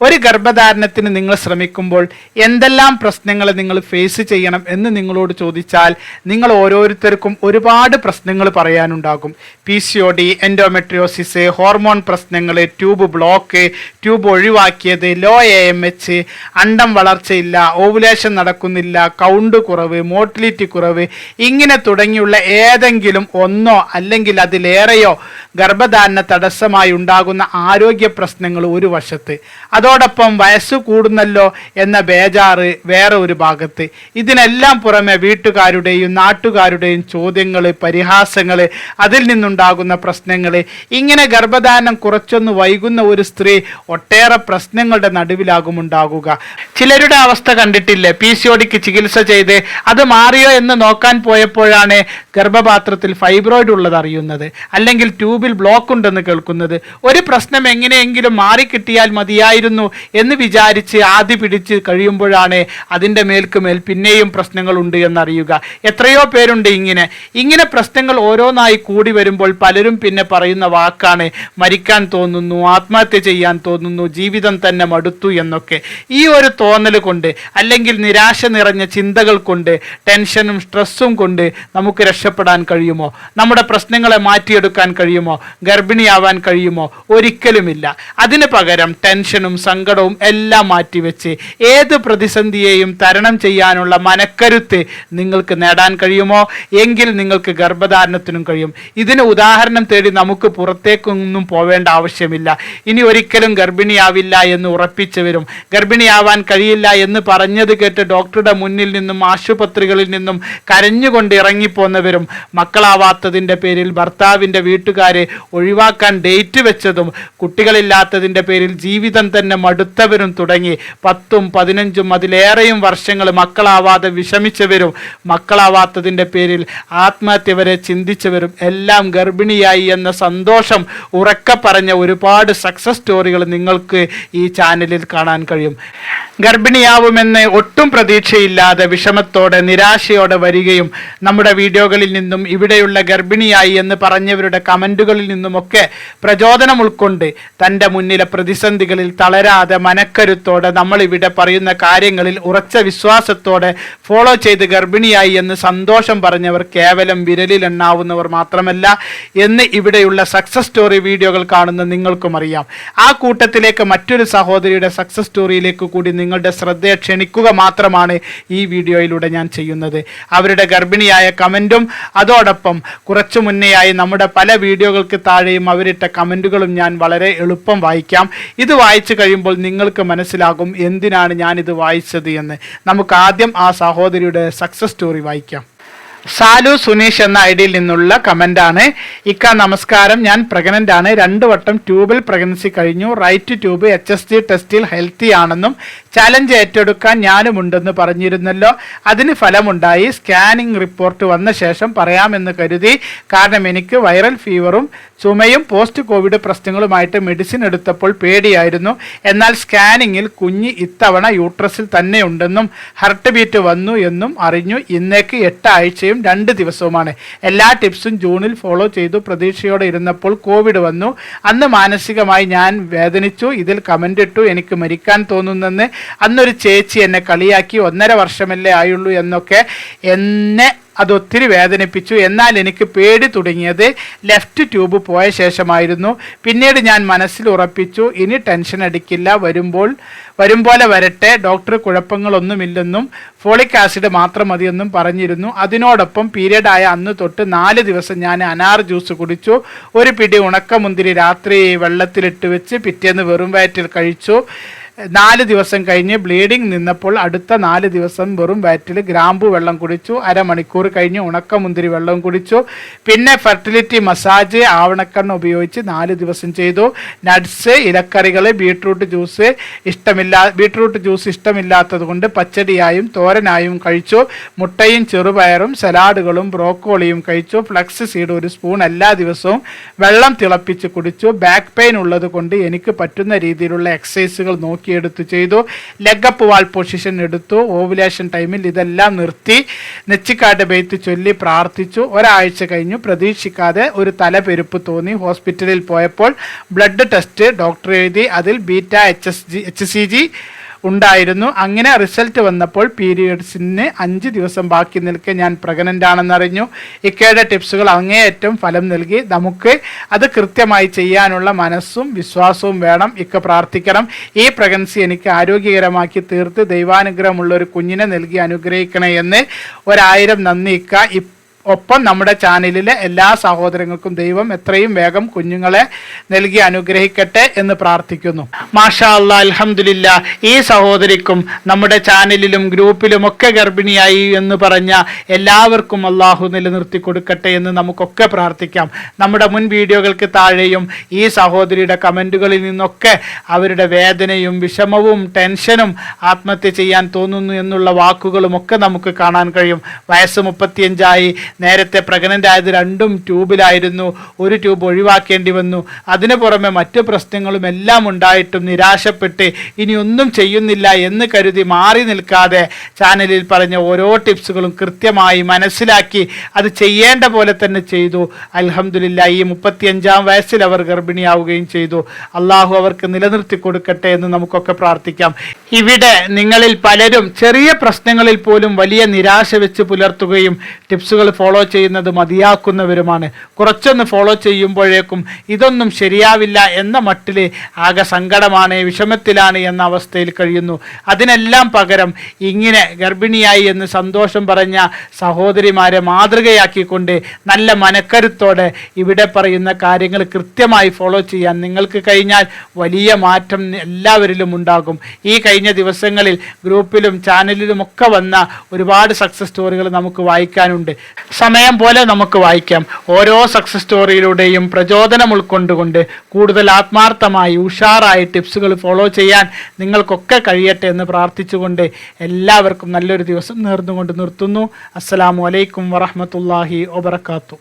ഒരു ഗർഭധാരണത്തിന് നിങ്ങൾ ശ്രമിക്കുമ്പോൾ എന്തെല്ലാം പ്രശ്നങ്ങൾ നിങ്ങൾ ഫേസ് ചെയ്യണം എന്ന് നിങ്ങളോട് ചോദിച്ചാൽ നിങ്ങൾ ഓരോരുത്തർക്കും ഒരുപാട് പ്രശ്നങ്ങൾ പറയാനുണ്ടാകും. P C O D endometriosis hormone പ്രശ്നങ്ങൾ ട്യൂബ് ബ്ലോക്ക് ട്യൂബ് ഒഴിവാക്കിയത് ലോ എ എം എച്ച് അണ്ടം വളർച്ചയില്ല ഓവുലേഷൻ നടക്കുന്നില്ല കൗണ്ട് കുറവ് മോട്ടിലിറ്റി കുറവ് ഇങ്ങനെ തുടങ്ങിയുള്ള ഏതെങ്കിലും ഒന്നോ അല്ലെങ്കിൽ അതിലേറെയോ ഗർഭധാരണ തടസ്സമായി ഉണ്ടാകുന്ന ആരോഗ്യ പ്രശ്നങ്ങൾ ഒരു വശത്ത്. അതോടൊപ്പം വയസ്സ് കൂടുന്നല്ലോ എന്ന ബേജാറ് വേറെ ഒരു ഭാഗത്ത്. ഇതിനെല്ലാം പുറമെ വീട്ടുകാരുടെയും നാട്ടുകാരുടെയും ചോദ്യങ്ങൾ പരിഹാസങ്ങൾ അതിൽ നിന്നുണ്ടാകുന്ന പ്രശ്നങ്ങൾ ഇങ്ങനെ ഗർഭധാരണം കുറച്ചൊന്ന് വൈകുന്ന ഒരു സ്ത്രീ ഒട്ടേറെ പ്രശ്നങ്ങളുടെ നടുവിലാകും ഉണ്ടാകുക. ചിലരുടെ അവസ്ഥ കണ്ടിട്ടില്ലേ? പി സി ഒടിക്ക് ചികിത്സ ചെയ്ത് അത് മാറിയോ എന്ന് നോക്കാൻ പോയപ്പോഴാണ് ഗർഭപാത്രത്തിൽ ഫൈബ്രോയിഡ് ഉള്ളത് അറിയുന്നത്. അല്ലെങ്കിൽ ട്യൂബിൽ ബ്ലോക്ക് ഉണ്ടെന്ന് കേൾക്കുന്നത്. ഒരു പ്രശ്നം എങ്ങനെയെങ്കിലും മാറിക്കിട്ടിയാൽ മതിയായിരുന്നു എന്ന് വിചാരിച്ച് ആദ്യ പിടിച്ച് കഴിയുമ്പോഴാണ് അതിന്റെ മേൽക്ക് മേൽ പിന്നെയും പ്രശ്നങ്ങളുണ്ട് എന്നറിയുക. എത്രയോ പേരുണ്ട് ഇങ്ങനെ. ഇങ്ങനെ പ്രശ്നങ്ങൾ ഓരോന്നായി കൂടി വരുമ്പോൾ പലരും പിന്നെ പറയുന്ന വാക്കാണ് മരിക്കാൻ തോന്നുന്നു ആത്മഹത്യ ചെയ്യാൻ തോന്നുന്നു ജീവിതം തന്നെ മടുത്തു എന്നൊക്കെ. ഈ ഒരു തോന്നൽ കൊണ്ട് അല്ലെങ്കിൽ നിരാശ നിറഞ്ഞ ചിന്തകൾ കൊണ്ട് ടെൻഷനും സ്ട്രെസ്സും കൊണ്ട് നമുക്ക് രക്ഷപ്പെടാൻ കഴിയുമോ? നമ്മുടെ പ്രശ്നങ്ങളെ മാറ്റിയെടുക്കാൻ കഴിയുമോ? ഗർഭിണിയാവാൻ കഴിയുമോ? ഒരിക്കലുമില്ല. അതിന് പകരം ടെൻഷനും സങ്കടവും എല്ലാം മാറ്റിവെച്ച് ഏത് പ്രതിസന്ധിയെയും തരണം ചെയ്യാനുള്ള മനക്കരുത്ത് നിങ്ങൾക്ക് നേടാൻ കഴിയുമോ? എങ്കിൽ നിങ്ങൾക്ക് ഗർഭധാരണത്തിനും കഴിയും. ഇതിന് ഉദാഹരണം തേടി നമുക്ക് പുറത്തേക്കൊന്നും പോവേണ്ട ആവശ്യമില്ല. ഇനി ഒരിക്കലും ഗർഭിണിയാവില്ല എന്ന് ഉറപ്പിച്ചവരും ഗർഭിണിയാവാൻ കഴിയില്ല എന്ന് പറഞ്ഞത് കേട്ട് ഡോക്ടറുടെ മുന്നിൽ നിന്നും ആശുപത്രികളിൽ നിന്നും കരഞ്ഞുകൊണ്ട് ഇറങ്ങിപ്പോന്നവരും മക്കളാവാത്തതിന്റെ പേരിൽ ഭർത്താവിന്റെ വീട്ടുകാരെ ഒഴിവാക്കാൻ ഡേറ്റ് വെച്ചതും കുട്ടികളില്ലാത്തതിന്റെ പേരിൽ ജീവിതം തന്നെ മടുത്തവരും തുടങ്ങി. പത്തും പതിനഞ്ചും അതിലേറെയും വർഷങ്ങൾ മക്കളാവാതെ വിഷമിച്ചവരും മക്കളാവാത്തതിന്റെ പേരിൽ ആത്മഹത്യ വരെ ചിന്തിച്ചവരും എല്ലാം ഗർഭിണിയായി എന്ന സന്തോഷം ഉറക്കെ പറഞ്ഞ ഒരുപാട് സക്സസ് സ്റ്റോറികൾ നിങ്ങൾക്ക് ഈ ചാനലിൽ കാണാൻ കഴിയും. ഗർഭിണിയാവുമെന്ന് ഒട്ടും പ്രതീക്ഷയില്ലാതെ വിഷമത്തോടെ നിരാശയോടെ വരികയും നമ്മുടെ വീഡിയോകളിൽ നിന്നും ഇവിടെയുള്ള ഗർഭിണിയായി എന്ന് പറഞ്ഞവരുടെ കമന്റുകളിൽ നിന്നുമൊക്കെ പ്രചോദനം ഉൾക്കൊണ്ട് തന്റെ മുന്നിലെ പ്രതിസന്ധികളിൽ തളരാതെ മനക്കരുത്തോടെ നമ്മൾ ഇവിടെ പറയുന്ന കാര്യങ്ങളിൽ ഉറച്ച വിശ്വാസത്തോടെ ഫോളോ ചെയ്ത് ഗർഭിണിയായി എന്ന് സന്തോഷം പറഞ്ഞവർ കേവലം വിരലിൽ വിരലിലെണ്ണാവുന്നവർ മാത്രമല്ല എന്ന് ഇവിടെയുള്ള സക്സസ് സ്റ്റോറി വീഡിയോകൾ കാണുന്ന നിങ്ങൾക്കും അറിയാം. ആ കൂട്ടത്തിലേക്ക് മറ്റൊരു സഹോദരിയുടെ സക്സസ് സ്റ്റോറിയിലേക്ക് കൂടി നിങ്ങളുടെ ശ്രദ്ധയെ ക്ഷണിക്കുക മാത്രമാണ് ഈ വീഡിയോയിലൂടെ ഞാൻ ചെയ്യുന്നത്. അവരുടെ ഗർഭിണിയായ കമന്റും അതോടൊപ്പം കുറച്ചു മുന്നെയായി നമ്മുടെ പല വീഡിയോകൾക്ക് താഴെയും അവരിട്ട കമന്റുകളും ഞാൻ വളരെ എളുപ്പം വായിക്കാം. ഇത് വായിച്ചു നിങ്ങൾക്ക് മനസ്സിലാകും എന്തിനാണ് ഞാനിത് വായിച്ചത് എന്ന്. നമുക്ക് ആദ്യം ആ സഹോദരിയുടെ സക്സസ് സ്റ്റോറി വായിക്കാം. സാലു സുനീഷ് എന്ന ഐഡിയിൽ നിന്നുള്ള കമന്റാണ് ഇക്ക നമസ്കാരം. ഞാൻ പ്രഗ്നന്റ് ആണ്. രണ്ട് വട്ടം ട്യൂബിൽ പ്രഗ്നൻസി കഴിഞ്ഞു. Right tube H S G ടെസ്റ്റിൽ ഹെൽത്തി ആണെന്നും ചലഞ്ച് ഏറ്റെടുക്കാൻ ഞാനുമുണ്ടെന്ന് പറഞ്ഞിരുന്നല്ലോ. അതിന് ഫലമുണ്ടായി. സ്കാനിംഗ് റിപ്പോർട്ട് വന്ന ശേഷം പറയാമെന്ന് കരുതി. കാരണം എനിക്ക് വൈറൽ ഫീവറും ചുമയും പോസ്റ്റ് കോവിഡ് പ്രശ്നങ്ങളുമായിട്ട് മെഡിസിൻ എടുത്തപ്പോൾ പേടിയായിരുന്നു. എന്നാൽ സ്കാനിങ്ങിൽ കുഞ്ഞ് ഇത്തവണ യൂട്രസിൽ തന്നെ ഉണ്ടെന്നും ഹാർട്ട് ബീറ്റ് വന്നു എന്നും അറിഞ്ഞു. ഇന്നേക്ക് എട്ട് ആഴ്ചയും രണ്ട് ദിവസവുമാണ്. എല്ലാ ടിപ്സും ജൂണിൽ ഫോളോ ചെയ്തു. പ്രതീക്ഷയോടെ ഇരുന്നപ്പോൾ കോവിഡ് വന്നു. അന്ന് മാനസികമായി ഞാൻ വേദനിച്ചു. ഇതിൽ കമന്റ് ഇട്ടു. എനിക്ക് മരിക്കാൻ തോന്നുന്നെന്ന്. അന്നൊരു ചേച്ചി എന്നെ കളിയാക്കി. ഒന്നര വർഷമല്ലേ ആയുള്ളൂ എന്നൊക്കെ എന്നെ അത് ഒത്തിരി വേദനിപ്പിച്ചു. എന്നാൽ എനിക്ക് പേടി തുടങ്ങിയത് ലെഫ്റ്റ് ട്യൂബ് പോയ ശേഷമായിരുന്നു. പിന്നീട് ഞാൻ മനസ്സിൽ ഉറപ്പിച്ചു ഇനി ടെൻഷൻ അടിക്കില്ല വരുമ്പോൾ വരും പോലെ വരട്ടെ ഡോക്ടർ കുഴപ്പങ്ങളൊന്നുമില്ലെന്നും ഫോളിക് ആസിഡ് മാത്രം മതിയെന്നും പറഞ്ഞിരുന്നു. അതിനോടൊപ്പം പീരീഡ് ആയ അന്ന് തൊട്ട് നാല് ദിവസം ഞാൻ അനാർ ജ്യൂസ് കുടിച്ചു. ഒരു പിടി ഉണക്കമുന്തിരി രാത്രി വെള്ളത്തിലിട്ട് വെച്ച് പിറ്റേന്ന് വെറും വയറ്റിൽ കഴിച്ചു. നാല് ദിവസം കഴിഞ്ഞ് ബ്ലീഡിംഗ് നിന്നപ്പോൾ അടുത്ത നാല് ദിവസം വെറും വയറ്റിൽ ഗ്രാമ്പു വെള്ളം കുടിച്ചു അരമണിക്കൂർ കഴിഞ്ഞ് ഉണക്കമുന്തിരി വെള്ളം കുടിച്ചു. പിന്നെ ഫെർട്ടിലിറ്റി മസാജ് ആവണക്കണ്ണ് ഉപയോഗിച്ച് നാല് ദിവസം ചെയ്തു. നട്ട്സ് ഇലക്കറികൾ ബീട്രൂട്ട് ജ്യൂസ് ഇഷ്ടമില്ലാ ബീട്രൂട്ട് ജ്യൂസ് ഇഷ്ടമില്ലാത്തത് കൊണ്ട് പച്ചടിയായും തോരനായും കഴിച്ചു. മുട്ടയും ചെറുപയറും സലാഡുകളും ബ്രോക്കോളിയും കഴിച്ചു. ഫ്ലക്സ് സീഡ് ഒരു സ്പൂൺ എല്ലാ ദിവസവും വെള്ളം തിളപ്പിച്ച് കുടിച്ചു. ബാക്ക് പെയിൻ ഉള്ളത് കൊണ്ട് എനിക്ക് പറ്റുന്ന രീതിയിലുള്ള എക്സസൈസുകൾ നോക്കി നോക്കിയെടുത്ത് ചെയ്തു. ലെഗപ്പ് വാൾ പൊസിഷൻ എടുത്തു. ഓവുലേഷൻ ടൈമിൽ ഇതെല്ലാം നിർത്തി. നെച്ചിക്കാട്ട് ബെയ്ത്ത് ചൊല്ലി പ്രാർത്ഥിച്ചു. ഒരാഴ്ച കഴിഞ്ഞു. പ്രതീക്ഷിക്കാതെ ഒരു തലപെരുപ്പ് തോന്നി. ഹോസ്പിറ്റലിൽ പോയപ്പോൾ ബ്ലഡ് ടെസ്റ്റ് ഡോക്ടർ എഴുതി. അതിൽ beta H S G H C G ഉണ്ടായിരുന്നു. അങ്ങനെ റിസൾട്ട് വന്നപ്പോൾ പീരിയഡ്സിന് അഞ്ച് ദിവസം ബാക്കി നിൽക്കെ ഞാൻ പ്രഗ്നന്റ് ആണെന്നറിഞ്ഞു ഇക്കയുടെ ടിപ്സുകൾ അങ്ങേയറ്റം ഫലം നൽകി. നമുക്ക് അത് കൃത്യമായി ചെയ്യാനുള്ള മനസ്സും വിശ്വാസവും വേണം. ഇക്ക പ്രാർത്ഥിക്കണം. ഈ പ്രഗ്നൻസി എനിക്ക് ആരോഗ്യകരമാക്കി തീർത്ത് ദൈവാനുഗ്രഹമുള്ള ഒരു കുഞ്ഞിനെ നൽകി അനുഗ്രഹിക്കണേ എന്ന്. ഒരായിരം നന്ദി ഇക്ക. ഇപ്പ- ഒപ്പം നമ്മുടെ ചാനലിലെ എല്ലാ സഹോദരങ്ങൾക്കും ദൈവം എത്രയും വേഗം കുഞ്ഞുങ്ങളെ നൽകി അനുഗ്രഹിക്കട്ടെ എന്ന് പ്രാർത്ഥിക്കുന്നു. മാഷാ അല്ലാ അലഹമില്ല ഈ സഹോദരിക്കും നമ്മുടെ ചാനലിലും ഗ്രൂപ്പിലും ഒക്കെ ഗർഭിണിയായി എന്ന് പറഞ്ഞ എല്ലാവർക്കും അള്ളാഹു നിലനിർത്തി കൊടുക്കട്ടെ എന്ന് നമുക്കൊക്കെ പ്രാർത്ഥിക്കാം. നമ്മുടെ മുൻ വീഡിയോകൾക്ക് താഴെയും ഈ സഹോദരിയുടെ കമന്റുകളിൽ നിന്നൊക്കെ അവരുടെ വേദനയും വിഷമവും ടെൻഷനും ആത്മഹത്യ ചെയ്യാൻ തോന്നുന്നു എന്നുള്ള വാക്കുകളുമൊക്കെ നമുക്ക് കാണാൻ കഴിയും. വയസ്സ് മുപ്പത്തിയഞ്ചായി നേരത്തെ പ്രഗ്നന്റ് ആയത് രണ്ടും ട്യൂബിലായിരുന്നു. ഒരു ട്യൂബ് ഒഴിവാക്കേണ്ടി വന്നു. അതിനു പുറമെ മറ്റു പ്രശ്നങ്ങളും എല്ലാം ഉണ്ടായിട്ടും നിരാശപ്പെട്ട് ഇനി ഒന്നും ചെയ്യുന്നില്ല എന്ന് കരുതി മാറി നിൽക്കാതെ ചാനലിൽ പറഞ്ഞ ഓരോ ടിപ്സുകളും കൃത്യമായി മനസ്സിലാക്കി അത് ചെയ്യേണ്ട പോലെ തന്നെ ചെയ്തു. അലഹമില്ല ഈ മുപ്പത്തിയഞ്ചാം വയസ്സിൽ അവർ ഗർഭിണിയാവുകയും ചെയ്തു. അള്ളാഹു അവർക്ക് നിലനിർത്തി കൊടുക്കട്ടെ എന്ന് നമുക്കൊക്കെ പ്രാർത്ഥിക്കാം. ഇവിടെ നിങ്ങളിൽ പലരും ചെറിയ പ്രശ്നങ്ങളിൽ പോലും വലിയ നിരാശ വെച്ച് പുലർത്തുകയും ടിപ്സുകൾ ഫോളോ ചെയ്യുന്നത് മതിയാക്കുന്നവരുമാണ്. കുറച്ചൊന്ന് ഫോളോ ചെയ്യുമ്പോഴേക്കും ഇതൊന്നും ശരിയാവില്ല എന്ന മട്ടിൽ ആകെ സങ്കടമാണ് വിഷമത്തിലാണ് എന്ന അവസ്ഥയിൽ കഴിയുന്നു. അതിനെല്ലാം പകരം ഇങ്ങനെ ഗർഭിണിയായി എന്ന് സന്തോഷം പറഞ്ഞ സഹോദരിമാരെ മാതൃകയാക്കിക്കൊണ്ട് നല്ല മനക്കരുത്തോടെ ഇവിടെ പറയുന്ന കാര്യങ്ങൾ കൃത്യമായി ഫോളോ ചെയ്യാൻ നിങ്ങൾക്ക് കഴിഞ്ഞാൽ വലിയ മാറ്റം എല്ലാവരിലും ഉണ്ടാകും. ഈ കഴിഞ്ഞ ദിവസങ്ങളിൽ ഗ്രൂപ്പിലും ചാനലിലുമൊക്കെ വന്ന ഒരുപാട് സക്സസ് സ്റ്റോറികൾ നമുക്ക് വായിക്കാനുണ്ട്. സമയം പോലെ നമുക്ക് വായിക്കാം. ഓരോ സക്സസ് സ്റ്റോറിയിലൂടെയും പ്രചോദനം ഉൾക്കൊണ്ടുകൊണ്ട് കൂടുതൽ ആത്മാർത്ഥമായി ഉഷാറായി ടിപ്സുകൾ ഫോളോ ചെയ്യാൻ നിങ്ങൾക്കൊക്കെ കഴിയട്ടെ എന്ന് പ്രാർത്ഥിച്ചുകൊണ്ട് എല്ലാവർക്കും നല്ലൊരു ദിവസം നേർന്നുകൊണ്ട് നിർത്തുന്നു. അസ്സാം വലൈക്കും വറഹമത്തല്ലാഹി വബർക്കാത്തു